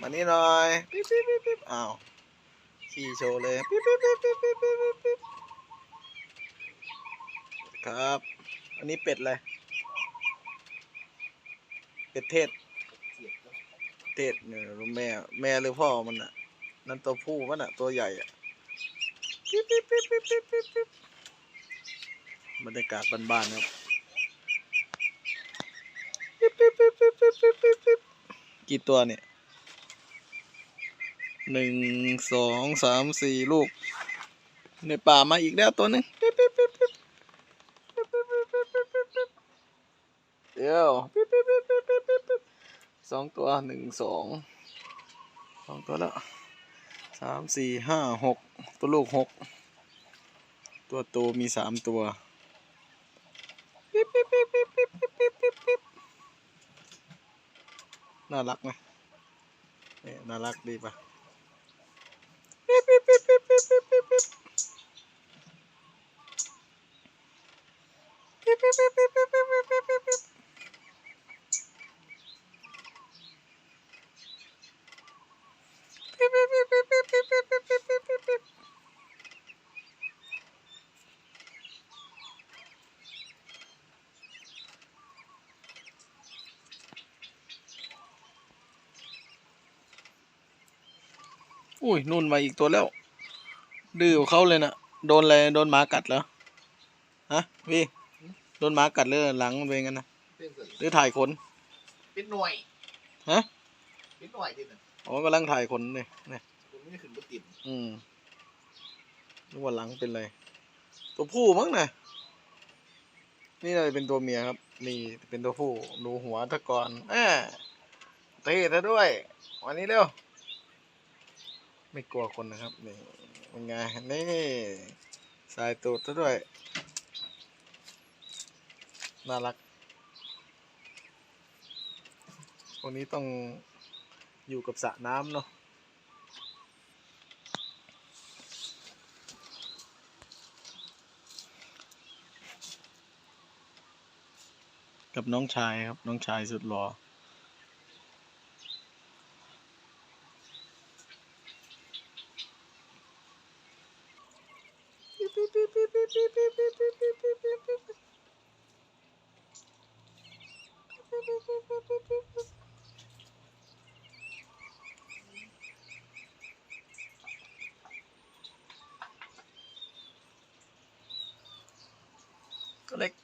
มานี่หน่อยปิ๊บปิ๊บปิ๊บอ้าวขี่โชว์เลยปิ๊บปิ๊บปิ๊บปิ๊บปิ๊บปิ๊บครับ อันนี้เป็ดอะไรเป็ดเทศ เทศเนี่ยแม่แม่หรือพ่อมันอะ นั่นตัวผู้มันอะ ตัวใหญ่อะปิ๊บปิ๊บปิ๊บปิ๊บปิ๊บปิ๊บบรรยากาศบ้านๆครับกี่ตัวเนี่ย หนึ่งสองสามสี่ลูก ในป่ามาอีกแล้วตัวหนึ่งเดี๋ยวสองตัวหนึ่งสองสองตัวแล้วสามสี่ห้าหกตัวลูกหกตัวโตมีสามตัวน่ารักไหมน่ารักดีปะ Пип-пип-пип-пип-пип-пип. อุ้ยนุ่นมาอีกตัวแล้ว ดื้อกว่าเขาเลยนะโดนอะไรโดนหมากัดเหรอฮะพี่โดนหมากัดเลยหลังมันเป็นงั้นนะเป็นส่วนหรือถ่ายขนเป็นหน่วยฮะเป็นหน่วยที่นั่นอ๋อกำลังถ่ายขนเลยเนี่ยผมไม่ได้ขึ้นบนติดอืมนึกว่าหลังเป็นไรตัวผู้มั้งนะนี่น่าจะเป็นตัวเมียครับนี่เป็นตัวผู้ดูหัวตะกอนแอ่เตะซะด้วย วันนี้เร็ว ไม่กลัวคนนะครับนี่เป็นไงนี่สายตูดซะด้วย น่ารักคนนี้ต้องอยู่กับสระน้ำเนาะกับน้องชายครับ น้องชายสุดหล่อ Click.